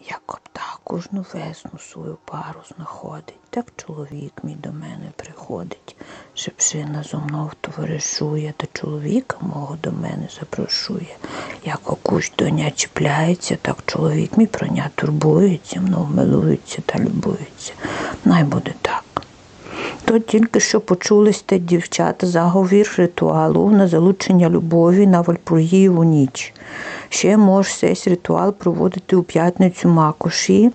Як птах кожну весну свою пару знаходить, так чоловік мій до мене приходить. Шепшина зо мною товаришує, та чоловіка мого до мене запрошує. Як окусь доня чіпляється, так чоловік мій про ня турбується, мною милується та любується. Най буде так. То тільки що почули сте дівчата заговір ритуалу на залучення любові на Вальпургієву ніч. Ще може цей ритуал проводити у п'ятницю макоші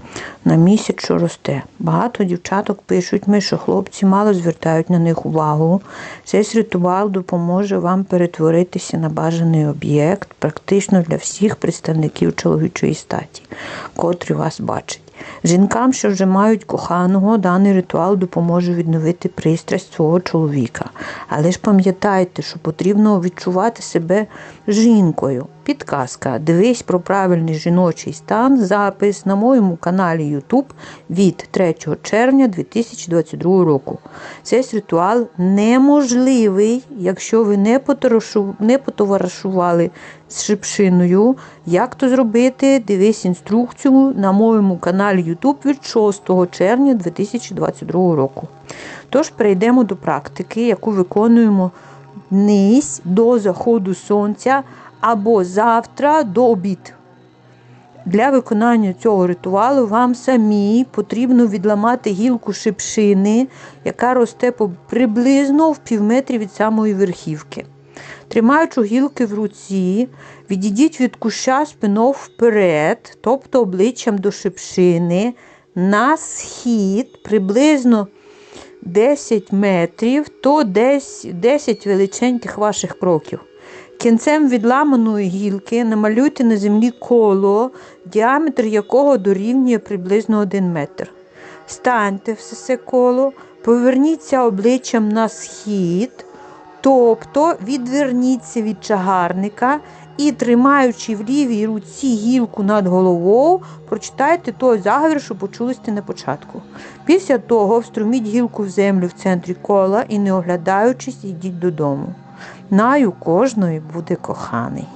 на місяць, що росте. Багато дівчаток пишуть ми, що хлопці мало звертають на них увагу. Цей ритуал допоможе вам перетворитися на бажаний об'єкт практично для всіх представників чоловічої статі, котрі вас бачать. Жінкам, що вже мають коханого, даний ритуал допоможе відновити пристрасть свого чоловіка. Але ж пам'ятайте, що потрібно відчувати себе жінкою. Підказка. Дивись про правильний жіночий стан. Запис на моєму каналі YouTube від 3 червня 2022 року. Цей ритуал неможливий, якщо ви не, потоваришували з шипшиною. Як то зробити? Дивись інструкцію на моєму каналі YouTube від 6 червня 2022 року. Тож перейдемо до практики, яку виконуємо низ до заходу сонця або завтра до обід. Для виконання цього ритуалу вам самі потрібно відламати гілку шипшини, яка росте приблизно в півметрі від самої верхівки. Тримаючи гілки в руці, відійдіть від куща спиною вперед, тобто обличчям до шипшини, на схід приблизно 10 метрів, то десь 10 величеньких ваших кроків. Кінцем відламаної гілки намалюйте на землі коло, діаметр якого дорівнює приблизно 1 метр. Станьте все це коло, поверніться обличчям на схід, тобто відверніться від чагарника і, тримаючи в лівій руці гілку над головою, прочитайте той заговір, що почули на початку. Після того вструміть гілку в землю в центрі кола і, не оглядаючись, йдіть додому. Наю кожної буде коханий.